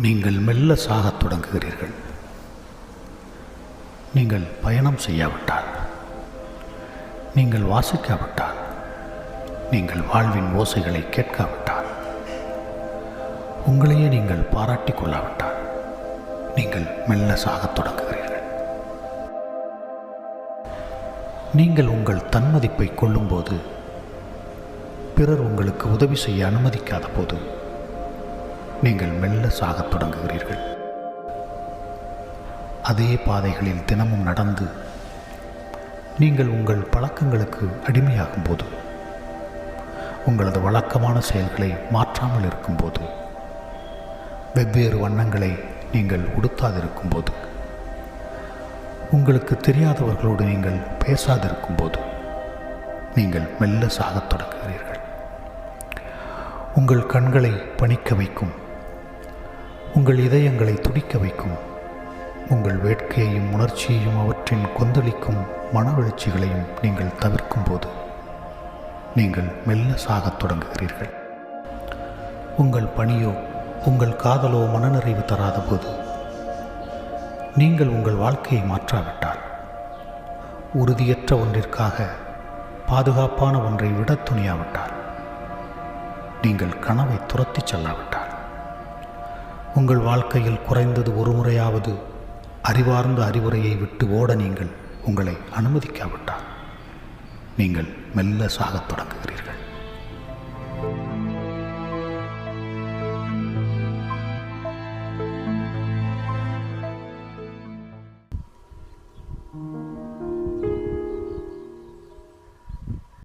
நீங்கள் மெல்ல சாகத் தொடங்குகிறீர்கள். நீங்கள் பயணம் செய்யாவிட்டால் நீங்கள் வாசிக்காவிட்டால் நீங்கள் வாழ்வின் ஓசைகளை கேட்காவிட்டால் உங்களையே நீங்கள் பாராட்டிக் கொள்ளாவிட்டால் நீங்கள் மெல்ல சாகத் தொடங்குகிறீர்கள். நீங்கள் உங்கள் தன்மதிப்பை கொள்ளும்போது பிறர் உங்களுக்கு உதவி செய்ய அனுமதிக்காத போது நீங்கள் மெல்ல சாகத் தொடங்குகிறீர்கள். அதே பாதைகளில் தினமும் நடந்து நீங்கள் உங்கள் பழக்கங்களுக்கு அடிமையாகும் போது உங்களது வழக்கமான செயல்களை மாற்றாமல் இருக்கும்போது வெவ்வேறு வண்ணங்களை நீங்கள் உடுத்தாதிருக்கும் போது உங்களுக்கு தெரியாதவர்களோடு நீங்கள் பேசாதிருக்கும் போது நீங்கள் மெல்ல சாகத் தொடங்குகிறீர்கள். உங்கள் கண்களை பணிக்க வைக்கும் உங்கள் இதயங்களை துடிக்க வைக்கும். உங்கள் வேட்கையையும் உணர்ச்சியையும் அவற்றின் கொந்தளிக்கும் மனவெழுச்சிகளையும் நீங்கள் தவிர்க்கும் போது நீங்கள் மெல்ல சாகத் தொடங்குகிறீர்கள். உங்கள் பணியோ உங்கள் காதலோ மனநிறைவு தராத போது நீங்கள் உங்கள் வாழ்க்கையை மாற்றாவிட்டால் உறுதியற்ற ஒன்றிற்காக பாதுகாப்பான ஒன்றை விட துணியாவிட்டால் நீங்கள் கனவை துரத்திச் செல்லாவிட்டால் உங்கள் வாழ்க்கையில் குறைந்தது ஒரு முறையாவது அறிவார்ந்த அறிவுரையை விட்டு ஓட நீங்கள் உங்களை அனுமதிக்காவிட்டால் நீங்கள் மெல்ல சாகத் தொடங்குகிறீர்கள்.